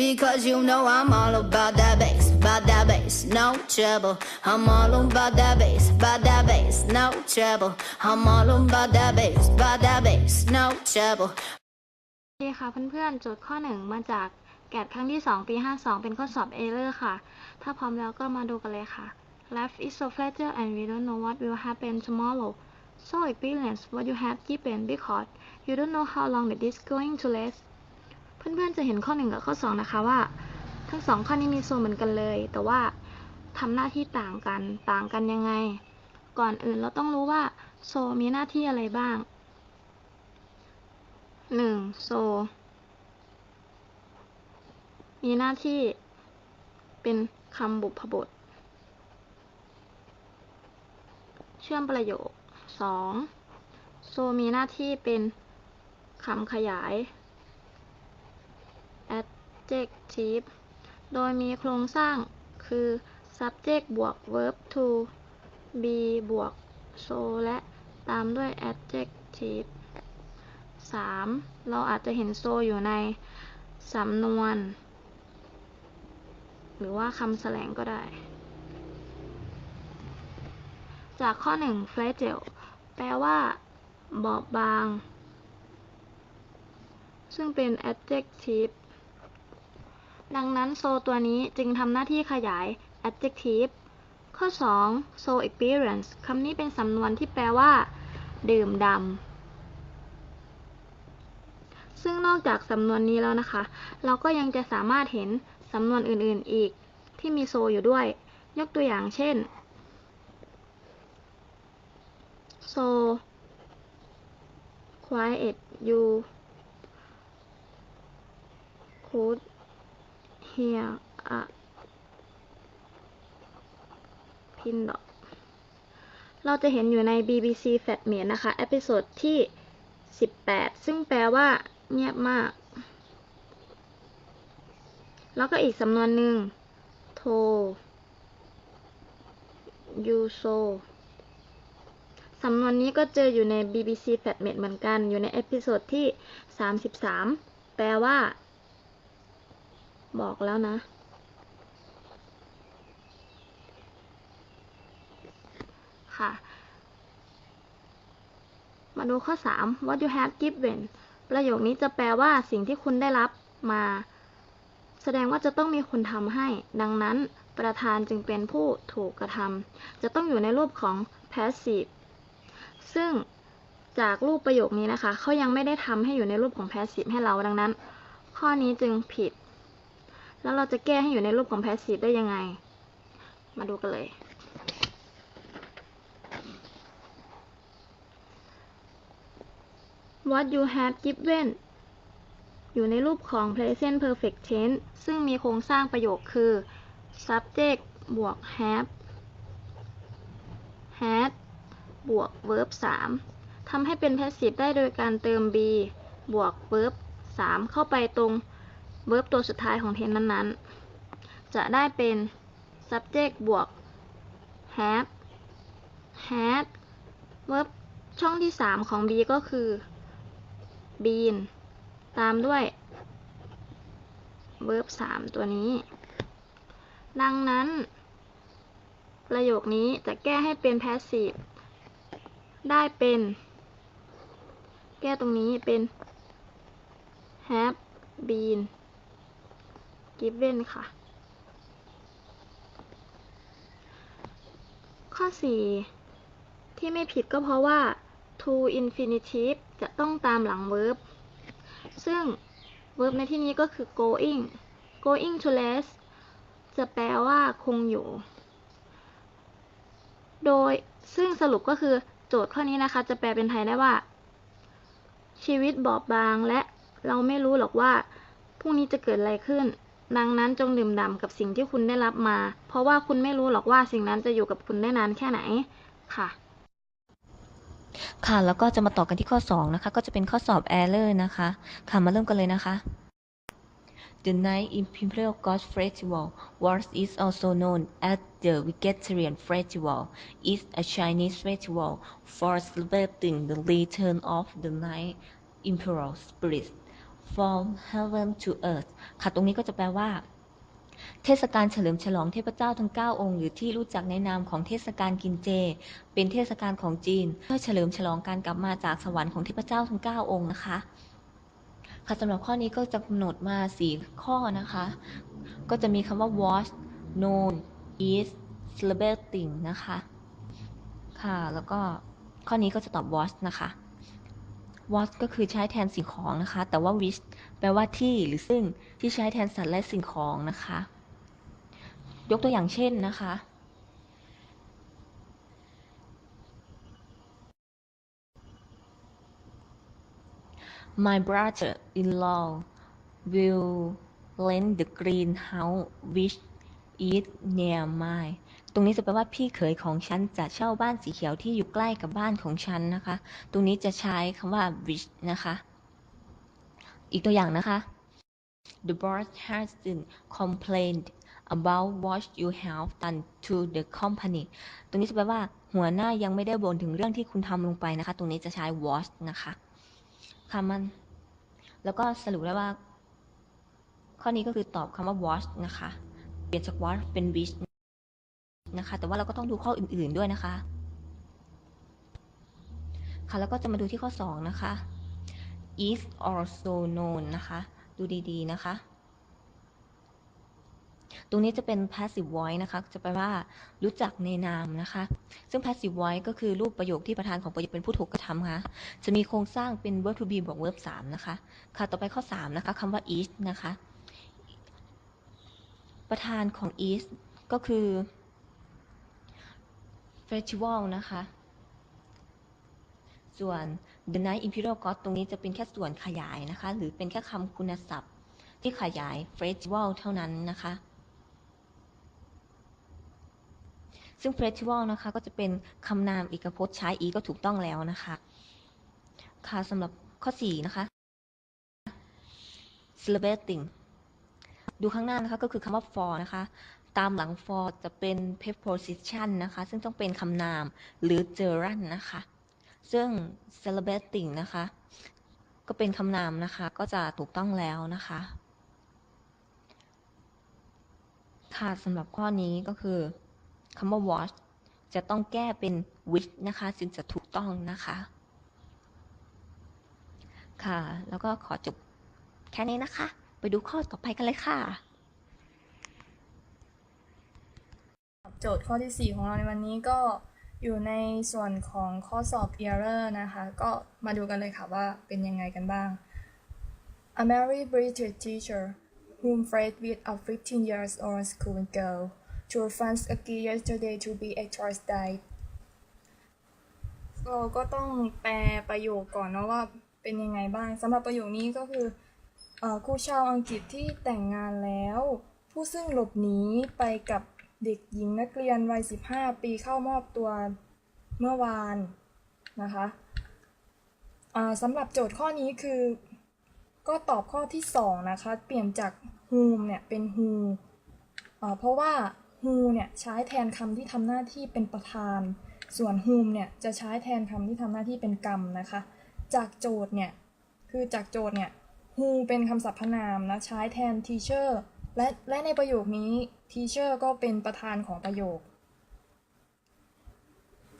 Because you know I'm all about that bass, about that bass, no trouble. I'm all about that bass, about that bass, no trouble. I'm all about that bass, about that bass, no trouble. โอเคค่ะเพื่อนๆ โจทย์ข้อ 1 มาจากแกดครั้งที่ 2 ปี 52 เป็นข้อสอบเอเลอร์ค่ะ ถ้าพร้อมแล้วก็มาดูกันเลยค่ะ Life is so fragile and we don't know what will happen tomorrow so experience what you have given because you don't know how long it is going to last เพื่อนๆจะเห็นข้อ 1 กับข้อ 2 นะคะว่า ทั้งสองข้อนี้มีโซเหมือนกันเลย แต่ว่าทำหน้าที่ต่างกันต่างกันยังไง ก่อนอื่นเราต้องรู้ว่าโซมีหน้าที่อะไรบ้างหนึ่งโซ มีหน้าที่เป็นคำบุพบท เชื่อมประโยคสองโซมีหน้าที่เป็นคำขยาย adjective โดยมีโครงสร้างคือ subject บวก verb to be บวก so และตามด้วย adjective 3. เราอาจจะเห็นโซอยู่ในสำนวน หรือว่าคำแสลงก็ได้ จากข้อ 1 fragile แปลว่า บอบบาง ซึ่งเป็น adjective ดังนั้นโซตัวนี้จึงทำหน้าที่ขยาย adjective ข้อ 2 so experience คำนี้เป็นสำนวนที่แปลว่า ดื่มดำ ซึ่งนอกจากสำนวนนี้แล้วนะคะ เราก็ยังจะสามารถเห็นสำนวนอื่น ๆ อีกที่มีโซอยู่ด้วย ยกตัวอย่างเช่น so quiet you could hear a pin drop เราจะเห็นอยู่ใน BBC f a t m a t นะคะ เอพิโซดที่ 18 ซึ่งแปลว่า เงียบมาก แล้วก็อีกสำนวนหนึ่งโท you so สำนวนนี้ก็เจออยู่ใน BBC f a t m a t เหมือนกัน อยู่ในเอพิโซดที่ 33 แปลว่า บอกแล้วนะ ค่ะ มาดูข้อ 3 what you have given ประโยคนี้จะแปลว่าสิ่งที่คุณได้รับมา แสดงว่าจะต้องมีคนทำให้ ดังนั้นประธานจึงเป็นผู้ถูกกระทำจะต้องอยู่ในรูปของ passive ซึ่งจากรูปประโยคนี้นะคะ เขายังไม่ได้ทำให้อยู่ในรูปของ passive ให้เราดังนั้น ข้อนี้จึงผิด แล้วเราจะแก้ให้อยู่ในรูปของ passive ได้ยังไง มาดูกันเลย what you have given อยู่ในรูปของ present perfect tense ซึ่งมีโครงสร้างประโยคคือ subject บวก have had บวก verb 3ทำให้เป็น passive ได้โดยการเติม be บวก verb 3 เข้าไปตรง verb ตัวสุดท้ายของ tense นั้นๆ จะได้เป็น subject บวก have had verb ช่องที่ 3 ของ be ก็คือ been ตามด้วย verb 3 ตัวนี้ ดังนั้น ประโยคนี้จะแก้ให้เป็น passive ได้เป็น แก้ตรงนี้เป็น have been given ค่ะ ข้อ 4 ที่ไม่ผิดก็เพราะว่า to infinitive จะต้องตามหลัง verb ซึ่ง verb ในที่นี้ก็คือ going going to last จะแปลว่าคงอยู่ โดยซึ่งสรุปก็คือโจทย์ข้อนี้นะคะ จะแปลเป็นไทยได้ว่า ชีวิตบอบบางและเราไม่รู้หรอกว่าพรุ่งนี้จะเกิดอะไรขึ้น ดังนั้นจงดื่มด่ำกับสิ่งที่คุณได้รับมา เพราะว่าคุณไม่รู้หรอกว่าสิ่งนั้นจะอยู่กับคุณได้นานแค่ไหนค่ะ ค่ะแล้วก็จะมาต่อกันที่ข้อ 2 นะคะ ก็จะเป็นข้อสอบ error นะคะ ค่ะมาเริ่มกันเลยนะคะ The Night Imperial God Festival, what is also known as the Vegetarian Festival, is a Chinese festival for celebrating the return of the Night Imperial spirit from heaven to earth ค่ะ ตรงนี้ก็จะแปลว่า เทศกาลเฉลิมฉลองเทพเจ้าทั้ง 9 องค์ หรือที่รู้จักในนามของเทศกาลกินเจ เป็นเทศกาลของจีน เพื่อเฉลิมฉลองการกลับมาจากสวรรค์ของเทพเจ้าทั้ง 9 องค์นะคะ ค่ะสำหรับข้อนี้ก็จะกำหนดมา 4 ข้อนะคะ ก็จะมีคำว่า watch known is celebrating นะคะ ค่ะ แล้วก็ข้อนี้ก็จะตอบ watch นะคะ w a t ก็คือใช้แทนสิ่งของนะคะ แต่ว่า which แปลว่าที่หรือซึ่งที่ใช้แทนสัตว์และสิ่งของนะคะ ยกตัวอย่างเช่นนะคะ My brother-in-law will rent the greenhouse which is near mine ตรงนี้จะแปลว่าพี่เขยของฉันจะเช่าบ้านสีเขียวที่อยู่ใกล้กับบ้านของฉันนะคะ ตรงนี้จะใช้คำว่า which นะคะ อีกตัวอย่างนะคะ The boss hasn't complained about what you have done to the company ตรงนี้จะแปลว่าหัวหน้ายังไม่ได้บ่นถึงเรื่องที่คุณทำลงไปนะคะ ตรงนี้จะใช้ was นะคะค่ะมัน แล้วก็สรุปได้ว่า ข้อนี้ก็คือตอบคำว่า was นะคะ เปลี่ยนจาก was เป็น which นะคะ แต่ว่าเราก็ต้องดูข้ออื่นๆด้วยนะคะ ค่ะแล้วก็จะมาดูที่ข้อ 2 นะคะ is also known นะคะ ดูดีๆนะคะ ตรงนี้จะเป็น passive voice นะคะ จะแปลว่ารู้จักในนามนะคะ ซึ่ง passive voice ก็คือรูปประโยคที่ประธานของประโยคเป็นผู้ถูกกระทำค่ะ จะมีโครงสร้างเป็น verb to be บวก verb 3 นะคะ ค่ะต่อไปข้อ 3 นะคะคำว่า is นะคะ ประธานของ is ก็คือ festival นะคะ ส่วน the night imperial god ตรงนี้จะเป็นแค่ส่วนขยายนะคะ หรือเป็นแค่คำคุณศัพท์ ที่ขยาย festival เท่านั้นนะคะซึ่ง festival นะคะก็จะเป็นคำนามเอกพจน์ใช้ e ก็ถูกต้องแล้วนะคะ ค่ะสำหรับข้อ 4 นะคะ celebrating ดูข้างหน้านะคะก็คือคำว่า for นะคะ ตามหลัง for จะเป็น preposition นะคะ ซึ่งต้องเป็นคำนาม หรือ gerund นะคะ ซึ่ง celebrating นะคะ ก็เป็นคำนามนะคะ ก็จะถูกต้องแล้วนะคะ ค่ะสำหรับข้อนี้ก็คือคำว่า watch จะต้องแก้เป็น which นะคะ จึงจะถูกต้องนะคะ ค่ะ แล้วก็ขอจบแค่นี้นะคะ ไปดูข้อต่อไปกันเลยค่ะ โจทย์ข้อที่ 4 ของเราในวันนี้ก็อยู่ในส่วนของข้อสอบ error นะคะ ก็มาดูกันเลยค่ะว่าเป็นยังไงกันบ้าง A merry British teacher whom Fred with a 15 years old school girl to France ski yesterday to be actress died เราก็ต้องแปลประโยคก่อนเนาะว่าเป็นยังไงบ้างสำหรับประโยคนี้ก็คือเอ่อครูชาวอังกฤษที่แต่งงานแล้ว ผู้ซึ่งหลบหนีไปกับ เด็กหญิงนักเรียนวัย 15 ปีเข้ามอบตัวเมื่อวานนะคะสำหรับโจทย์ข้อนี้คือ ก็ตอบข้อที่ 2 นะคะ เปลี่ยนจาก whom เนี่ยเป็น who เพราะว่า who เนี่ยใช้แทนคำที่ทำหน้าที่เป็นประธาน ส่วน whom เนี่ยจะใช้แทนคำที่ทำหน้าที่เป็นกรรมนะคะ จากโจทย์เนี่ย คือจากโจทย์เนี่ย who เป็นคำสรรพนามนะ ใช้แทน teacher และและในประโยคนี้ teacher ก็เป็นประธานของประโยค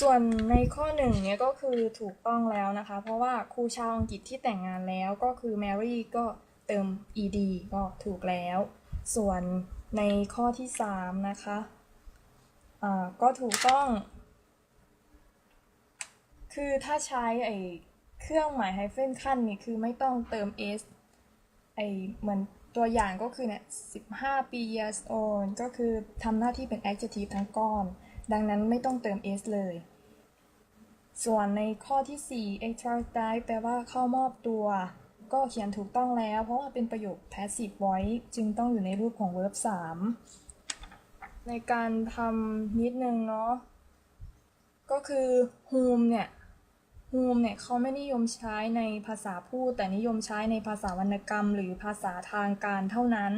ส่วนในข้อหนึ่งเนี่ยก็คือถูกต้องแล้วนะคะ เพราะว่าครูชาวอังกฤษที่แต่งงานแล้วก็คือ Mary ก็เติม ed ก็ถูกแล้ว ส่วนในข้อที่ 3 นะคะอ่าก็ถูกต้อง คือถ้าใช้ไอเครื่องหมายไฮเฟนขั้นนี่คือไม่ต้องเติม s ไอเหมือน ตัวอย่างก็คือเนี่ย15 ปี years old ก็คือทำหน้าที่เป็น adjective ทั้งก้อน ดังนั้นไม่ต้องเติม s เลย ส่วนในข้อที่ 4 extradite แปลว่าเข้ามอบตัว ก็เขียนถูกต้องแล้ว เพราะว่าเป็นประโยค passive voice จึงต้องอยู่ในรูปของ verb 3 ในการทำนิดนึงเนาะ ก็คือ whom เนี่ย whom เนี่ยเขาไม่นิยมใช้ในภาษาพูด แต่นิยมใช้ในภาษาวรรณกรรม หรือภาษาทางการเท่านั้น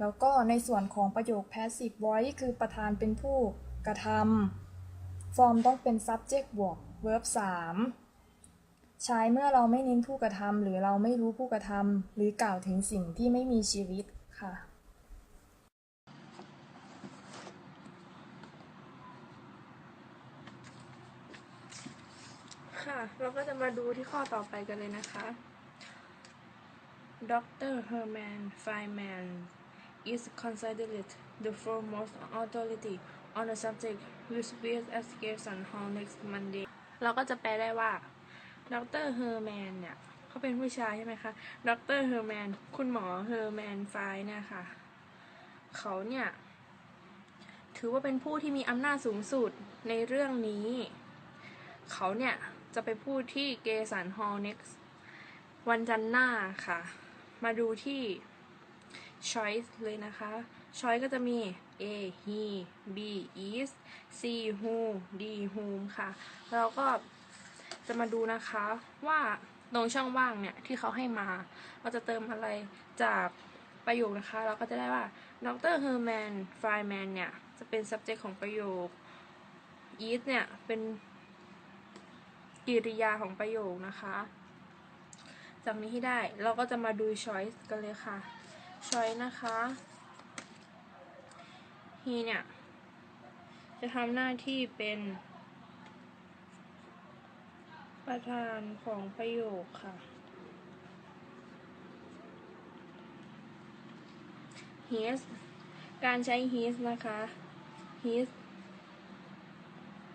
แล้วก็ในส่วนของประโยค passive voice คือประธานเป็นผู้กระทำฟอร์มต้องเป็น subject บวก verb 3 ใช้เมื่อเราไม่เน้นผู้กระทำหรือเราไม่รู้ผู้กระทำหรือกล่าวถึงสิ่งที่ไม่มีชีวิตค่ะ เราก็จะมาดูที่ข้อต่อไปกันเลยนะคะ Dr. Herman Feynman is considered the foremost authority on the subject which will escape on Hall next Monday เราก็จะแปลได้ว่าดรเฮอร์แมนเนี่ยเขาเป็นผู้ชายใช่ไหมคะดรเฮอร์แมนคุณหมอเฮอร์แมนไฟเนี่ยค่ะเขาเนี่ยถือว่าเป็นผู้ที่มีอำนาจสูงสุดในเรื่องนี้ เขาเนี่ย จะไปพูดที่เกสันฮอลเน็กซ์วันจันทร์หน้าค่ะ มาดูที่ choice เลยนะคะ choice ก็จะมี A he B is C who D whom ค่ะ เราก็จะมาดูนะคะว่าตรงช่องว่างเนี่ย ที่เขาให้มา เราจะเติมอะไรจากประโยคนะคะ เราก็จะได้ว่าดรเฮอร์แมนฟรายแมนเนี่ย จะเป็น subject ของประโยค is เนี่ย เป็น กริยาของประโยคนะคะ จากนี้ให้ได้เราก็จะมาดู choice กันเลยค่ะ choice นะคะ he เนี่ย จะทำหน้าที่เป็นประธานของประโยคค่ะ his การใช้ his นะคะ his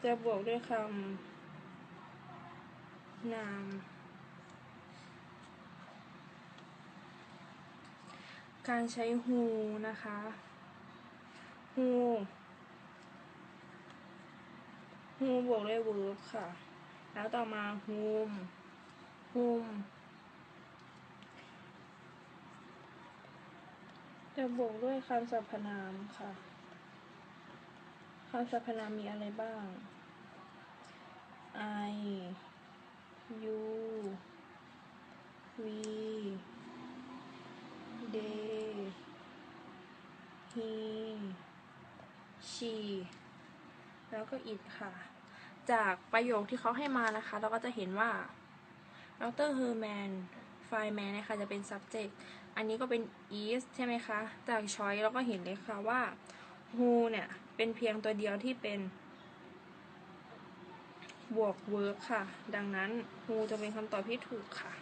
จะบวกด้วยคำ นาม การใช้ who นะคะ who who บวกด้วย verb ค่ะ แล้วต่อมา whom whom จะบวกด้วยคำสรรพนามค่ะคำสรรพนามมีอะไรบ้าง I you we they he she แล้วก็ it ค่ะ จากประโยคที่เขาให้มานะคะ เราก็จะเห็นว่าดรเฮอร์แมนไฟแมนนะคะ จะเป็น subject อันนี้ก็เป็น is ใช่ไหมคะ จาก choice เราก็เห็นเลยค่ะว่า who เนี่ย เป็นเพียงตัวเดียวที่เป็น บวก work ค่ะ ดังนั้น who จะเป็นคำตอบที่ถูกค่ะ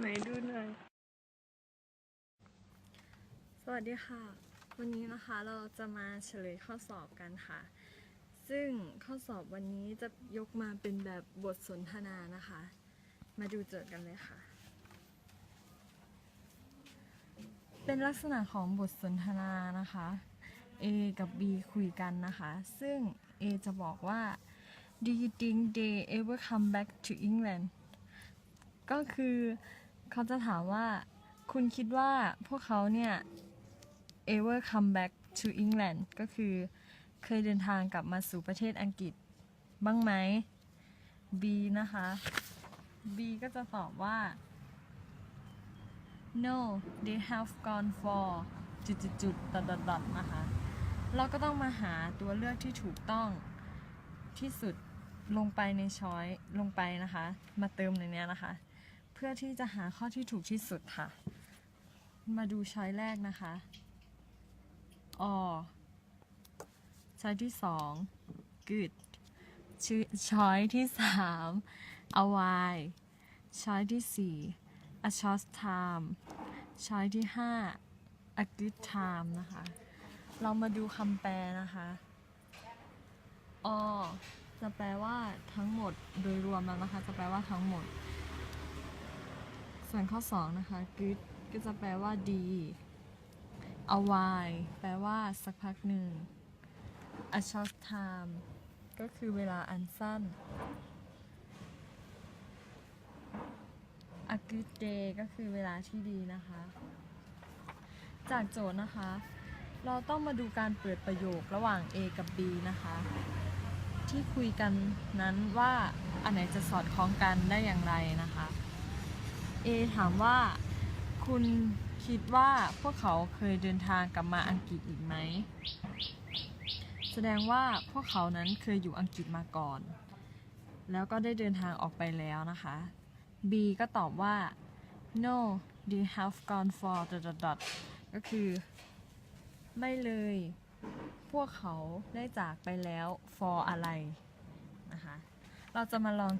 ไหนดูหน่อย สวัสดีค่ะ วันนี้นะคะเราจะมาเฉลยข้อสอบกันค่ะ ซึ่งข้อสอบวันนี้จะยกมาเป็นแบบบทสนทนานะคะ มาดูโจทย์กันเลยค่ะ เป็นลักษณะของบทสนทนานะคะ A กับ B คุยกันนะคะ ซึ่ง A จะบอกว่า Do you think they ever come back to England ก็คือเขาจะถามว่า คุณคิดว่าพวกเขาเนี่ย ever come back to England ก็คือเคยเดินทางกลับมาสู่ประเทศอังกฤษบ้างไหม B นะคะ B ก็จะตอบว่า no they have gone for จุดจุดจุดดดดนะคะ เราก็ต้องมาหาตัวเลือกที่ถูกต้องที่สุดลงไปในช้อยลงไปนะคะ มาเติมในเนี้ยนะคะ เพื่อที่จะหาข้อที่ถูกที่สุดค่ะ มาดูช้อยแรกนะคะอช้อยที่สอง good ชื่อช้อยที่สาม a while ช้อยที่สี่ a short time ช้อยที่ห้า a good time นะคะ เรามาดูคำแปลนะคะอจะแปลว่าทั้งหมดโดยรวมแล้วนะคะ จะแปลว่าทั้งหมด ส่วนข้อ 2 นะคะ good ก็จะแปลว่าดี a while แปลว่าสักพักหนึ่ง a short time ก็คือเวลาอันสั้น a good day ก็คือเวลาที่ดีนะคะ จากโจทย์นะคะ เราต้องมาดูการเปิดประโยคระหว่าง A กับ B นะคะ ที่คุยกันนั้นว่าอันไหนจะสอดคล้องกันได้อย่างไรนะคะ A ถามว่าคุณคิดว่าพวกเขาเคยเดินทางกลับมาอังกฤษอีกไหม แสดงว่าพวกเขานั้นเคยอยู่อังกฤษมาก่อน แล้วก็ได้เดินทางออกไปแล้วนะคะ B ก็ตอบว่า no they have gone for the dot dot ก็คือ ไม่เลย พวกเขาได้จากไปแล้ว for อะไรนะคะ เราจะมาลอง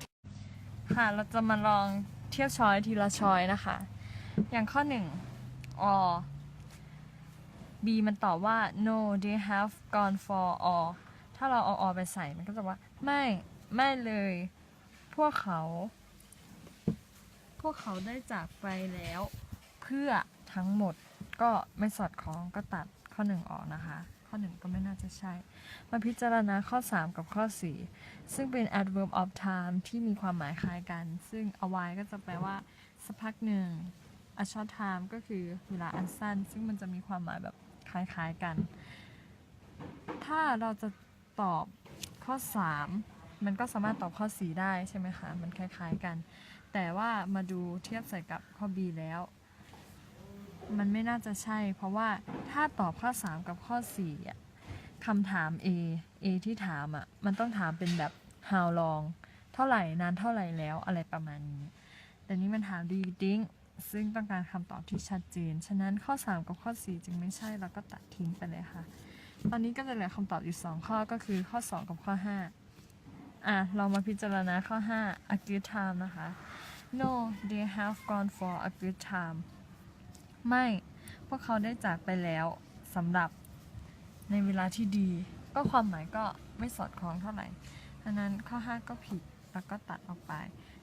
ค่ะ เราจะมาลองเทียบช้อยทีละช้อยนะคะ อย่างข้อหนึ่ง or B มันตอบว่า no they have gone for or ถ้าเราเอา or ไปใส่ มันก็จะว่า ไม่ ไม่เลย พวกเขา วกเขาได้จากไปแล้ว เพื่อทั้งหมดก็ไม่สอดคล้องก็ตัดข้อหนึ่งออกนะคะ ข้อหนึ่งก็ไม่น่าจะใช่ มาพิจารณาข้อ 3 กับข้อ 4 ซึ่งเป็น adverb of time ที่มีความหมายคล้ายกัน ซึ่ง a while ก็จะแปลว่าสักพักหนึ่ง a short time ก็คือเวลาอันสั้น ซึ่งมันจะมีความหมายแบบคล้ายๆกัน ถ้าเราจะตอบข้อ 3 มันก็สามารถตอบข้อ 4 ได้ใช่ไหมคะ มันคล้ายๆกัน แต่ว่ามาดูเทียบใส่กับข้อ B แล้ว มันไม่น่าจะใช่ เพราะว่าถ้าตอบข้อ 3 กับข้อ4อะคำถาม A A ที่ถามอะมันต้องถามเป็นแบบ how long เท่าไหร่นานเท่าไหร่แล้วอะไรประมาณนี้ แต่นี้มันถาม do you think ซึ่งต้องการคำตอบที่ชัดเจน ฉะนั้นข้อ 3 กับข้อ 4 จึงไม่ใช่เราก็ตัดทิ้งไปเลยค่ะ ตอนนี้ก็จะเหลือคำตอบอีก2ข้อก็คือข้อ 2 กับข้อ 5 อะ เรามาพิจารณาข้อ 5 a good time นะคะ no they have gone for a good time ไม่ พวกเขาได้จากไปแล้วสำหรับในเวลาที่ดี ก็ความหมายก็ไม่สอดคล้องเท่าไหร่ดังนั้นข้อ 5 ก็ผิดแล้วก็ตัดออกไป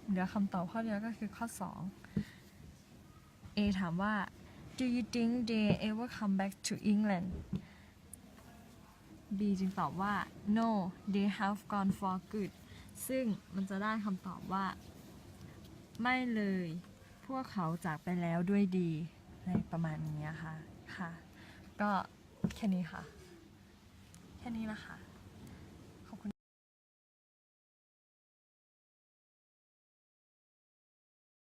เหลือคำตอบข้อเดียวก็คือข้อ 2 A ถามว่า do you think they ever come back to England B จึงตอบว่า no they have gone for good ซึ่งมันจะได้คำตอบว่า ไม่เลย พวกเขาจากไปแล้วด้วยดีในประมาณนี้ค่ะค่ะ ก็แค่นี้ค่ะ แค่นี้นะคะ